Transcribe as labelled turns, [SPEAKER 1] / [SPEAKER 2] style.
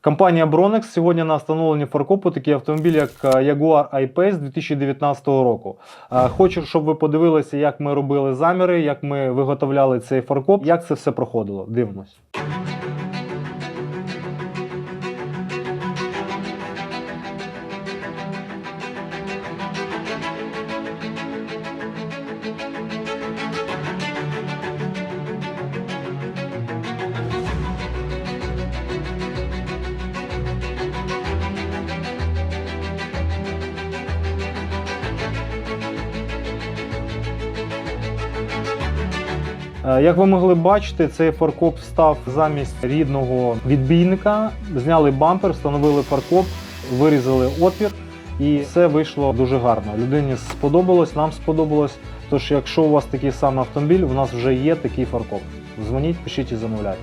[SPEAKER 1] Компанія Bronex сьогодні на встановленні фаркопу такий автомобіль, як е, Jaguar I-Pace 2019 року. Е, Хочу, щоб ви подивилися, як ми робили заміри, як ми виготовляли цей фаркоп, як це все проходило. Дивимось. Як ви могли бачити, цей фаркоп став замість рідного відбійника. Зняли бампер, встановили фаркоп, вирізали отвір, і все вийшло дуже гарно. Людині сподобалось, нам сподобалось. Тож, якщо у вас такий самий автомобіль, у нас вже є такий фаркоп. Дзвоніть, пишіть і замовляйте.